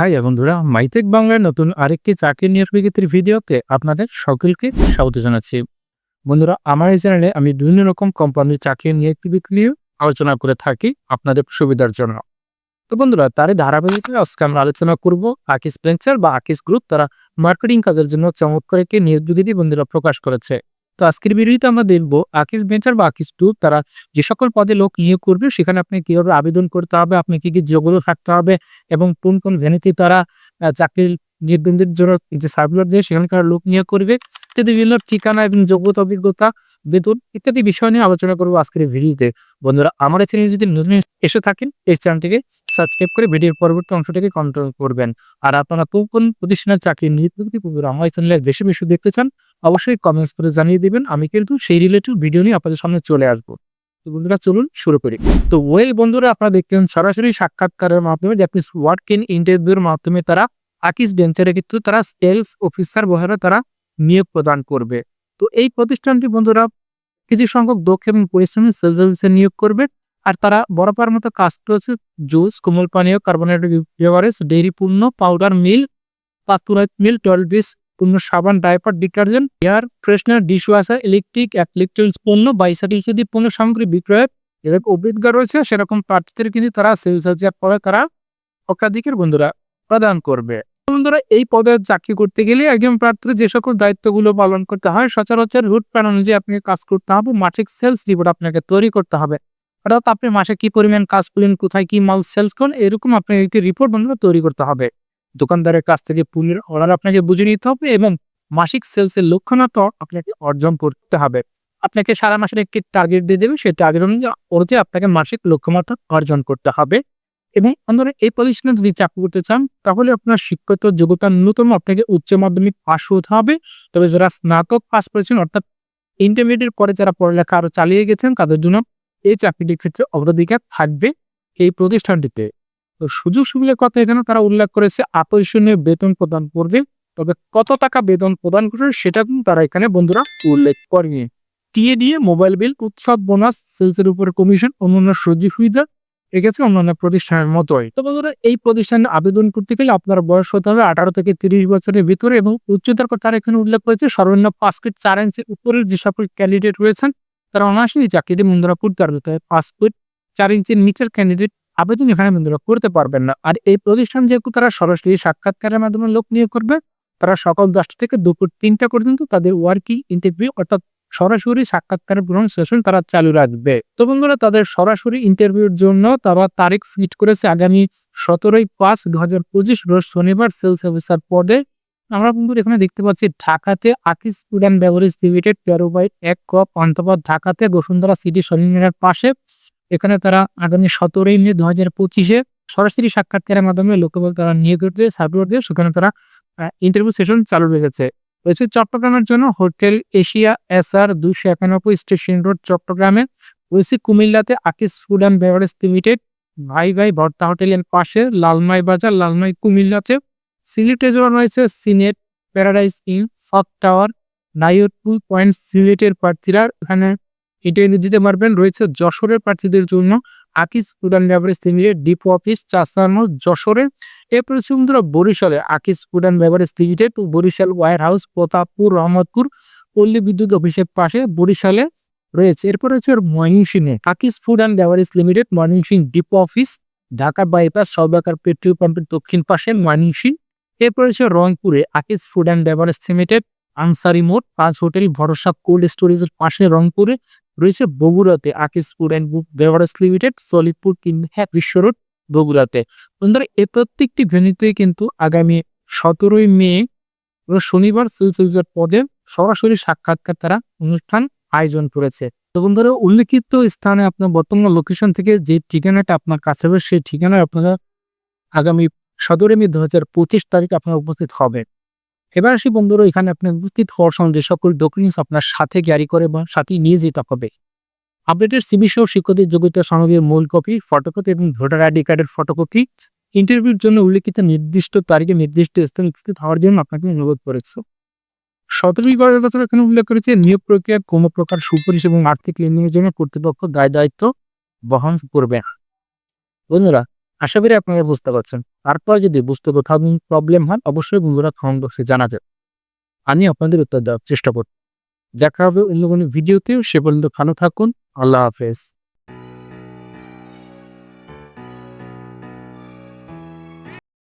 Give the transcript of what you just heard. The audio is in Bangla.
হাই বন্ধুরা মাইতেক বাংলার নতুন আরেকটি চাকরি নিয়োগ বিজ্ঞপ্তির ভিডিওতে আপনাদের সকলকে স্বাগত জানাচ্ছি। বন্ধুরা, আমার এই চ্যানেলে আমি বিভিন্ন রকম কোম্পানির চাকরি নিয়োগ বিজ্ঞপ্তি নিয়ে আলোচনা করে থাকি আপনাদের সুবিধার জন্য। তো বন্ধুরা, তারই ধারাবাহিকভাবে আজকে আমরা আলোচনা করব আকিস ভেঞ্চার বা আকিস গ্রুপ তারা মার্কেটিং কাজের জন্য চমৎকার একটি নিয়োগ বিজ্ঞপ্তি বন্ধুরা প্রকাশ করেছে। তো আজকের ভিডিওতে আমরা দেখব আকিস বেঞ্চার বা আকিস টু তারা যে সকল পদে লোক নিয়োগ করবে, সেখানে আপনি কীভাবে আবেদন করতে হবে, আপনি কী কী যোগ্যতা থাকতে হবে এবং কোন কোন ভেনিতে তারা চাকরির নির্বন্ধের জন্য যে সার্কুলার দিয়ে সেখানকার লোক নিয়োগ করবে, ইত্যাদি বিভিন্ন ঠিকানা এবং যোগ্যতা, অভিজ্ঞতা, বেতন ইত্যাদি বিষয় নিয়ে আলোচনা করব আজকের ভিডিওতে। বন্ধুরা, আমার এই চ্যানেলে যদি নতুন এসে থাকেন, এই চ্যানেলটিকে সাবস্ক্রাইব করে ভিডিওর পরবর্তী অংশটিকে কন্ট্রোল করবেন। আর আপনারা কোন কোন প্রতিষ্ঠানের চাকরি নিয়োগ বিজ্ঞপ্তি বন্ধুরা আমার চ্যানেলে বেশি বেশি দেখতে চান, অবশ্যই কমেন্টস করে জানিয়ে দেবেন। আমি কিন্তু সেই রিলেটেড ভিডিও নিয়ে আপনাদের সামনে চলে আসব। তো বন্ধুরা, চলুন শুরু করি। তো ওয়েল বন্ধুরা, আপনারা দেখতেন সরাসরি সাক্ষাৎকারের মাধ্যমে যে আপনি ওয়ার্ক ইন ইন্টারভিউর মাধ্যমে তারা আকিস বেঞ্চারে কিন্তু তারা সেলস অফিসার বহারে তারা নিয়োগ প্রদান করবে। তো এই প্রতিষ্ঠানটি বন্ধুরা কিছু সংখ্যক দক্ষ এবং পরিশ্রমী সেলস অফিসার নিয়োগ করবে আর তারা বরাবর মতো কাজ করেছে জুস, কোমল পানীয় কার্বনেটেড বেভারেজ ডেইরি পণ্য, পাউডার মিল পাতুরাইট মিল টয়েল বিস পণ্য, সাবান, diaper, detergent, air freshener dishwasher electric electrical পণ্য, বাইসাইকেল ইত্যাদি পণ্য সামগ্রী বিক্রয়ের এরকম অভিজ্ঞতা রয়েছে। সেরকম প্রার্থীদের কিন্তু তারা সেলস অফিসার পদে তারা অকাধিকের বন্ধুরা প্রদান করবে। বন্ধুরা, এই পদে চাকরি করতে গেলে একজন প্রার্থীর যে সকল দায়িত্বগুলো পালন করতে হয়, সচরাচর রুট প্ল্যান অনুযায়ী আপনাকে কাজ করতে হবে, মাসিক সেলস রিপোর্ট আপনাকে তৈরি করতে হবে। অর্থাৎ আপনি মাসে কি পরিমাণ কাজ করলেন, কোথায় কি মাল সেলস করেন এরকম আপনাকে একটি রিপোর্ট বন্ধুরা তৈরি করতে হবে। দোকানদারের কাছ থেকে পুলের অর্ডার আপনাকে বুঝে নিতে হবে এবং মাসিক সেলসের লক্ষ্যণাত আপনাকে অর্জন করতে হবে। আপনাকে সারা মাসের একটি টার্গেট দিয়ে দেবে, সেই টার্গেট অনুযায়ী অনুযায়ী আপনাকে মাসিক লক্ষ্যমাত্রা অর্জন করতে হবে। এবং আপনারা এই পজিশনে যদি চাকরি করতে চান, তাহলে আপনার শিক্ষিত যোগ্যতা ন্যূনতম আপনাকে উচ্চ মাধ্যমিক পাশ হতে হবে। তবে যারা স্নাতক পাস করেছেন, অর্থাৎ ইন্টারমিডিয়েট পরে যারা পড়ালেখা আরও চালিয়ে গেছেন, তাদের জন্য এই চাকরিটির ক্ষেত্রে অগ্রাধিকার থাকবে এই প্রতিষ্ঠানটিতে। তো সুযোগ সুবিধার কথা এখানে তারা উল্লেখ করেছে, আকর্ষণীয় বেতন প্রদান করবে। তবে কত টাকা বেতন প্রদান করবে, সেটা কিন্তু তারা এখানে বন্ধুরা উল্লেখ করেনি। টিএ দিয়ে মোবাইল বিল, উৎসব, বোনাস, সেলসের উপরে কমিশন, অন্যান্য সুযোগ সুবিধা রেখেছে অন্যান্য প্রতিষ্ঠানের মতোই। তো বন্ধুরা, এই প্রতিষ্ঠানে আবেদন করতে গেলে আপনার বয়স হতে হবে আঠারো থেকে তিরিশ বছরের ভিতরে এবং উচ্চতার কথা এখানে উল্লেখ করেছে সর্বনিম্ন পাঁচ ফিট চার ইঞ্চির উপরের যে সকল ক্যান্ডিডেট রয়েছেন, তারা অনায়াসেই চাকরিটি বন্ধুরা করতে পারবে। তবে পাঁচ ফিট চার ইঞ্চির নিচের ক্যান্ডিডেট আবেদন এখানে বন্ধুরা করতে পারবেন না। আর এই প্রতিষ্ঠান যেহেতু তারা সরাসরি সাক্ষাৎকারের মাধ্যমে লোক নিয়োগ করবে, তারা সকাল দশটা থেকে দুপুর তিনটা পর্যন্ত তাদের ওয়ার্কিং ইন্টারভিউ অর্থাৎ সরাসরি সাক্ষাৎকারের গ্রহণ সেশন তারা চালু রাখবে। তো বন্ধুরা, তাদের সরাসরি ইন্টারভিউর জন্য তারা তারিখ ফিট করেছে আগামী সতেরোই পাঁচ দু হাজার পঁচিশ, রোজ শনিবার সেলস অফিসার পদে। আমরা বন্ধুরা এখানে দেখতে পাচ্ছি, ঢাকাতে Akij food and beverage limited তেরো বাই এক কপ অন্তপদ ঢাকাতে বসুন্ধরা সিটি শনিবারের পাশে। এখানে তারা আগামী সতেরোই মে দু হাজার পঁচিশে সরাসরি সাক্ষাৎকারের মাধ্যমে লোকবল তারা নিয়োগ করতে সার্কুলার দিয়ে সেখানে তারা ইন্টারভিউ সেশন চালু রেখেছে। রয়েছে চট্টগ্রামের জন্য হোটেল এশিয়া এস আর দুইশো একানব্বই স্টেশন রোড, চট্টগ্রামে। রয়েছে কুমিল্লাতে আকিস ফুড অ্যান্ড বেভারেজ লিমিটেড, ভাই ভাই ভর্তা হোটেলের পাশে লালমাই বাজার, লালমাই কুমিল্লাতে। সিলেটে যাওয়া রয়েছে senate paradise in soft tower নাইটপুর পয়েন্ট সিলেটের প্রার্থীরা এখানে ইন্টারভিউ দিতে পারবেন। রয়েছে যশোরের প্রার্থীদের জন্য Akij food and beverage limited depot office চাষানো যশোরে এরপরে সুন্দর বরিশালে। Akij food and beverage limited Barishal warehouse, Pratappur, Rahmatpur, পল্লী বিদ্যুৎ অফিসের পাশে বরিশালে রয়েছে। এরপর রয়েছে ময়মনসিংহে। Akij food and beverage limited Mymensingh depot office, Dhaka bypass সর্বাকার petrol পাম্পের দক্ষিণ পাশে ময়মনসিং এরপর রয়েছে রংপুরে Akij food and beverage limited Ansari mode, পাঁচ হোটেল, ভরসা কোল্ড স্টোরেজের পাশে রংপুরে রয়েছে বগুড়াতে Akij food and beverage limited Salidpur কিংবা বিশ্ব রোড, বগুড়াতে। বন্ধুরা এই প্রত্যেকটি ভেন্যুতেই কিন্তু আগামী সতেরোই মে শনিবার সিলসিলজার পদে সরাসরি সাক্ষাৎকার তারা অনুষ্ঠান আয়োজন করেছে। তো বন্ধুরা, উল্লেখিত স্থানে আপনার বর্তমান লোকেশন থেকে যে ঠিকানাটা আপনার কাছে হবে সেই ঠিকানায় আপনারা আগামী সতেরোই মে দু হাজার পঁচিশ তারিখ আপনারা উপস্থিত হবেন। এবার আসি বন্ধুরা, এখানে আপনি উপস্থিত হওয়ার সময় যে সকল ডকুমেন্টস আপনার সাথে ক্যারি করে বা সাথে নিয়ে যেতে হবে। আপডেটের সিবি সহ শিক্ষকদের যোগ্যতা সনদের মূল কপি ফটোকপি এবং ভোটার আইডি কার্ডের ফটোকপি ইন্টারভিউর জন্য উল্লেখিত নির্দিষ্ট তারিখে নির্দিষ্ট স্থানে উপস্থিত হওয়ার জন্য আপনাকে অনুরোধ করেছে। সতেরোই করার কথা এখানে উল্লেখ করেছে, নিয়োগ প্রক্রিয়ার কোনো প্রকার সুপারিশ এবং আর্থিক লেনদেনের জন্য কর্তৃপক্ষ দায় দায়িত্ব বহন করবে না। বন্ধুরা আশা করি আপনারা বুঝতে পারছেন। তারপর যদি বুঝতে কোথাও প্রবলেম হয়, অবশ্যই বন্ধুরা কমেন্ট বক্সে জানাবেন আমি আপনাদের উত্তর দেওয়ার চেষ্টা করব। দেখা হবে অন্য কোনো ভিডিওতেও সে পর্যন্ত ভালো থাকুন। আল্লাহ হাফেজ।